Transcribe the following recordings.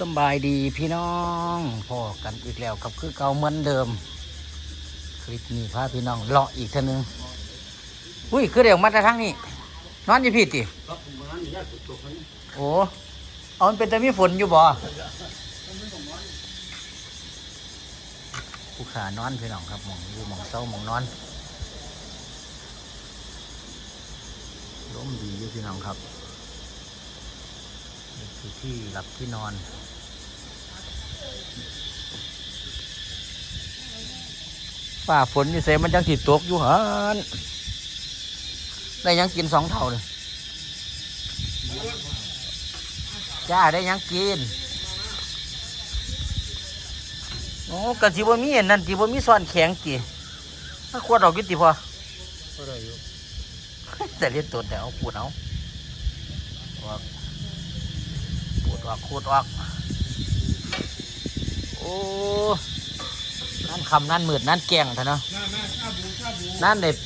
สบายดีพี่น้องพอกันอีกแล้วกับคือเก่าเหมือนเดิม คลิปนี้พาพี่น้องเลาะอีกท่านึงอุ้ยคือเดี๋ยวมาแต่ทางนี้ นอนอยู่พี่ติโอ้เอามันเป็นแต่มีฝนอยู่บ่ผู้ขานอนพี่น้องครับมองอยู่มองเศร้ามองนอนล้มดีอยู่พี่น้องครับ นี่คือที่หลับที่นอน ฝ่าฝนนี่เซมันจังสิตกอยู่หันได้หยังกินสองเท่าเลยจ้าได้หยังกิน โอ้กะจิบ่มีอันนั่นจิบ่มีซ้อนแข็งจีถ้าขวดออกอยุติพอก็ได้อยู่แต่เรียนตัวแต่เอาปวดเอาออกปวด ออกขวดออก โอ้นั่นคำนั่นมืดนั่นแกงเถอะเนาะหน้าหน้าชาบูชาบูนั่นเด็ด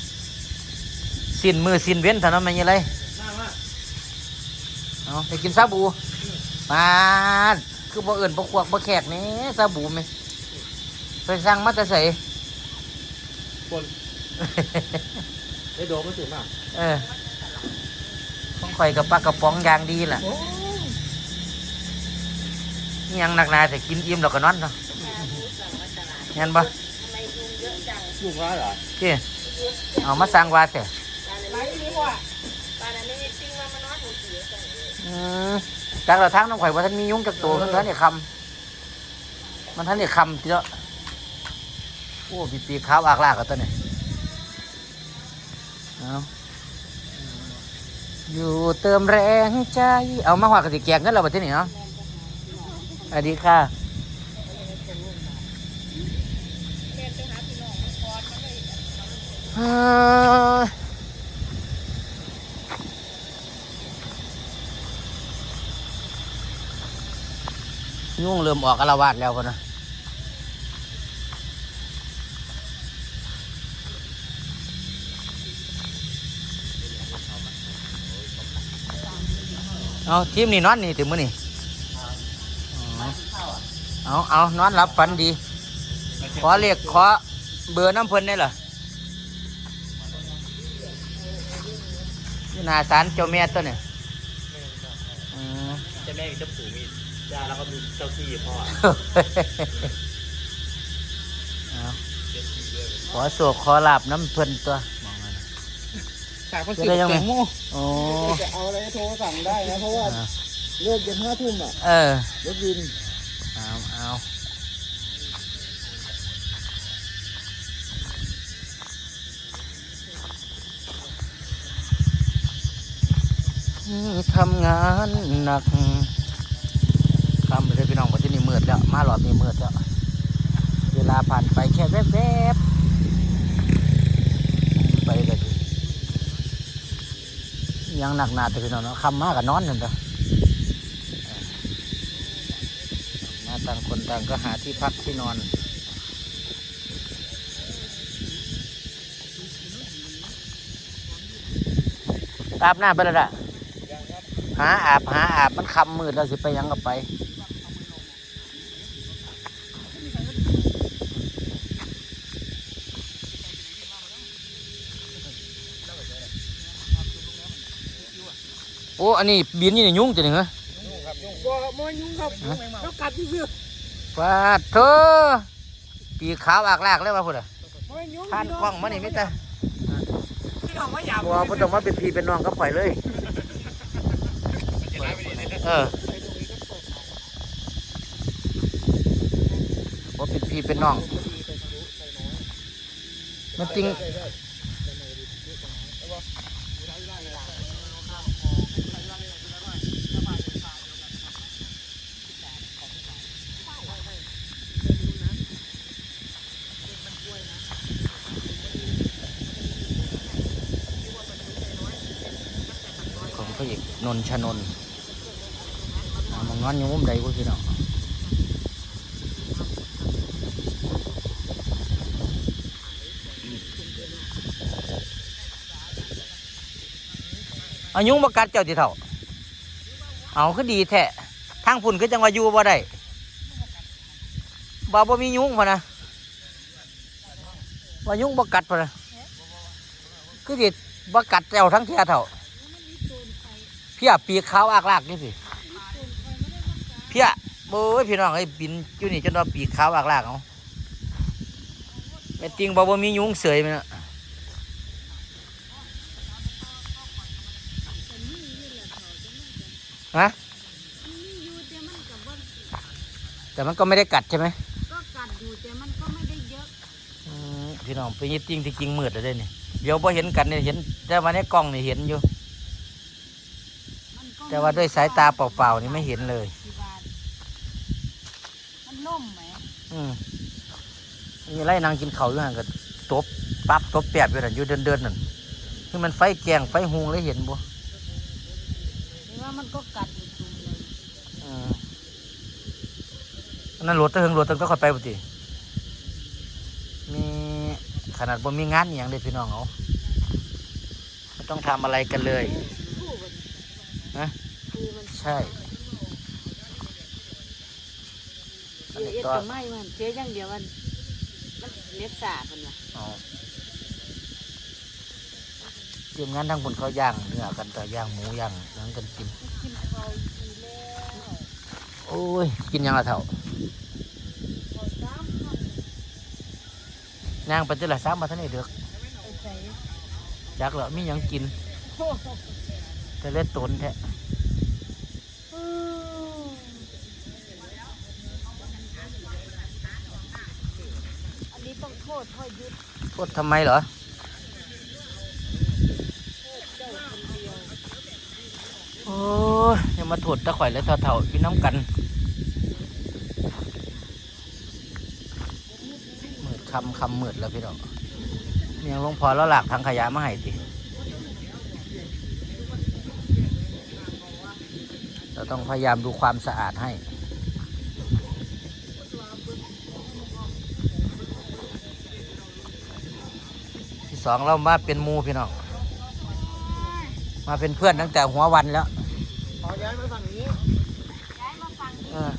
สิ้นมือสิ้นเว้นเถอะเนาะมันยังไงหน้าว่าเอาไปกินซาบูมาคือบ่เอื่นบ่ควักบ่แขกนี่ซาบูไหมไปสั่งมาแต่ใส่คนไอ้โดมไม่ถึงอะเออต้องข่อยกับปลากระป๋องอย่างดีล่ะโอ้ นี่ยังหนักหนาแต่กินอิ่มแล้วก็นอนเนาะเห็นปะลูกร้ายเหรอเจ้เอามาสั่งว่าแต่ร้านนี้พ่อปานนั้นไม่มีปิ้งว่ามานอนหูเสียจังอืมจากเราทั้งน้ำข่อยว่าท่านมียุงจากตัวเท่านี้คำมันท่านนี่คำทีเดียวโอ้ปีปีขาวอากลากกับตัวนี้เอาอยู่เติมแรงใจ เอามาหวากกระติแกงกันเราไปที่นี่เนาะ สวัสดีค่ะเอ่อยุ่งเริ่มออกอารวาสแล้วกันนะเอาทีมนี่นอนนี่ถึงมื้อนี่ เอาเอานอนหลับฝันดี ขอเรียกขอเบอร์น้ำเพิ่นได้เหรออยู่หนาสารเจ้าแม่ตัวเนี่ยอืมเจ้าแม่มีเจ้าปู่มียาแล้วก็มีเจ้าที่พ่อเอาขอโศกขอลาบน้ำเพิ่นตัวมองมานะฝากคนจะได้ยังไงแตงโมโอ้จะเอาอะไรโทรสั่งได้นะเพราะว่าอ่าเลิกยันห้าทุ่มอะ เออรถวิน เอาเอาทำงานหนักคำเลยพี่น้องวันที่นี่มืดแล้วมาหลอดนี่มืดแล้ว เวลาผ่านไปแค่แวบๆไปก็ดียังหนักหนาแต่พี่น้องเนาะคำมากกับนอนนั่นเด้อมา ต่างคนต่างก็หาที่พักที่นอน อาบน้ำไปแล้วล่ะหาอาบหาอาบมันคำมืดแล้วสิไปยังก็ไป โอ้ อันนี้บินนี่นี่ยุ่งจังเหรอ บ่มอยุ่งครับแล้วกัดที่เสื้อปาดเธอปีกขาวอากลากเลยว่าพุ่นอะมอยุ่งผ่านกล้องมานี่มิตรพี่น้องว่าอยากบัวพุ่ต้องมาเป็นพี่เป็นน้องกับข่อยเลยเออว่าเป็นพี่เป็นน้อง มันจริง ของพระเอก นนชนนมองนอนอยู่มุมใดพวกพี่น้องอายุงบกัดเจ้าที่เท่า เอาคือดีแท้ทางพุ่นคือจังว่าอยู่บ่ได้บ่บ่มียุงพะนะว่ายุงบ่กัดพะนะคือดิบ่กัดแจวทั้งเทียเท่า เพียปีกขาวอากลากนี่สิเพียโอ้ยพี่น้องไอ้บินอยู่นี่จนว่าปีกขาวอากลากเอาแม่ติงบ่บ่มียุงเสยมันนะฮะแต่มันก็ไม่ได้กัดใช่ไหมก็กัดอยู่แต่มันก็ไม่ได้เยอะพี่น้องไปยิดจริงที่จริงมืดเลยเนี่ยเดี๋ยวพอเห็นกันเนี่ยเห็นแต่ว่าในกล้องเนี่ยเห็นอยู่ แต่ว่าด้วยสายตาเปล่าๆนี่ไม่เห็นเลยที่บ้านมันล่มไหมอืมมีไล่นางกินเขาวอยู่ห่างกันตบปั๊บตบแปบอยู่นั่นอยู่เดินเดินๆนั่นคือมันไฟแกงไฟหุงเลยเห็นบ่หรือว่ามันก็กัดอยู่ตรงเลยอืมอันนั่นรถตะเฮงรถตั้งแต่ค่อยไปปกติมีขนาดบ่มีงานอหย่างเลยพี่น้องเอาไม่ต้องทำอะไรกันเลยผู้มัน ฮะผู้มันใช่เสียเอ็ดกับไม้มันเสียอย่างเดียวมันมันเน็ตสาดมันว่ะเอาเตรียมงานทางบนเขาย่างเนื้อกันแต่ย่างหมูย่างนั่งกันกิน กินข้าวกินแล้วโอ้ย กินยังละเท่าข้าวซ้ำข้าวย่างไปเจอละสามมาท่านนี่เดือกไปใส่ จักแล้วมีหยังกิน โอ้โห แต่เล็ดตนแท้อืมอันนี้ต้องโทษพ่อยุทธโทษทำไมเหรอโทษเจ้าคนเดียวโอ้ยอย่ามาโถดตะข่อยและเท่าๆพี่น้ำกันมืดคำคำมืดแล้วพี่น้องเมียงหลวงพอแล้วหลากทางขยะมาให้ติ เราต้องพยายามดูความสะอาดให้ที่สองเรามาเป็นหมูพี่น้องมาเป็นเพื่อนตั้งแต่หัววันแล้วขอย้ายมาฝั่งนี้ย้ายมาฟังเออ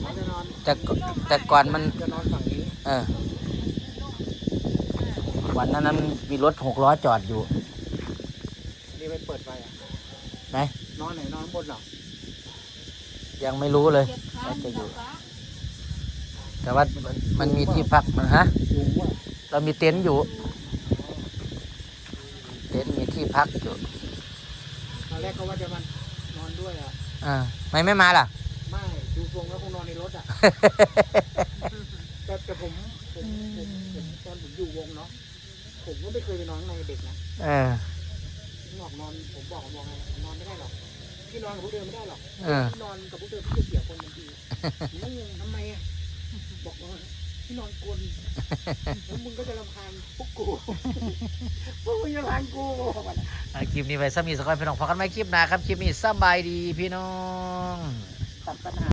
เขาจะนอนแต่กแต่ก่อนมันจะนอนฝั่งนี้เออวันนั้นนั้นมีรถหกล้อจอดอยู่นี่ไปเปิดไฟอะไหน นอนไหนนอนบนเหรอยังไม่รู้เลยเก็บข้าว่าวจะอยู่ฟ้าแต่ว่ามันมันมีที่พักมันฮะยุงว่ะเรามีเต็นท์อยู่ เต็นท์มีที่พักอยู่ตอนแรกเขาว่าจะมานอนด้วยอะอ่าไม่ไม่มาล่ะ ไม่ดูทรงแล้วคงนอนในรถอะแต่แต่ผมผมผมผมตอนผมอยู่วงเนาะผมก็ไม่เคยไปนอนข้างในเด็กนะเออ ผมบอกนอนผมบอกมองไงนอนไม่ได้หรอกพี่นอนกับพวกเดิมไม่ได้หรอกเออ พี่นอนกับพวกเดิมพี่จะเสียคนทันทีผมก็งงทำไมอะบอกว่าพี่นอนกลนแล้วมึงก็จะรำคาญพวกกูพวกมึงจะรำคาญกูบอกว่าอะคลิปนี้ไปซ้ำอีกสักคนพี่น้องพอกันไหมคลิปหน้าครับคลิปนี้สบายดีพี่น้อง ตัดปัญหา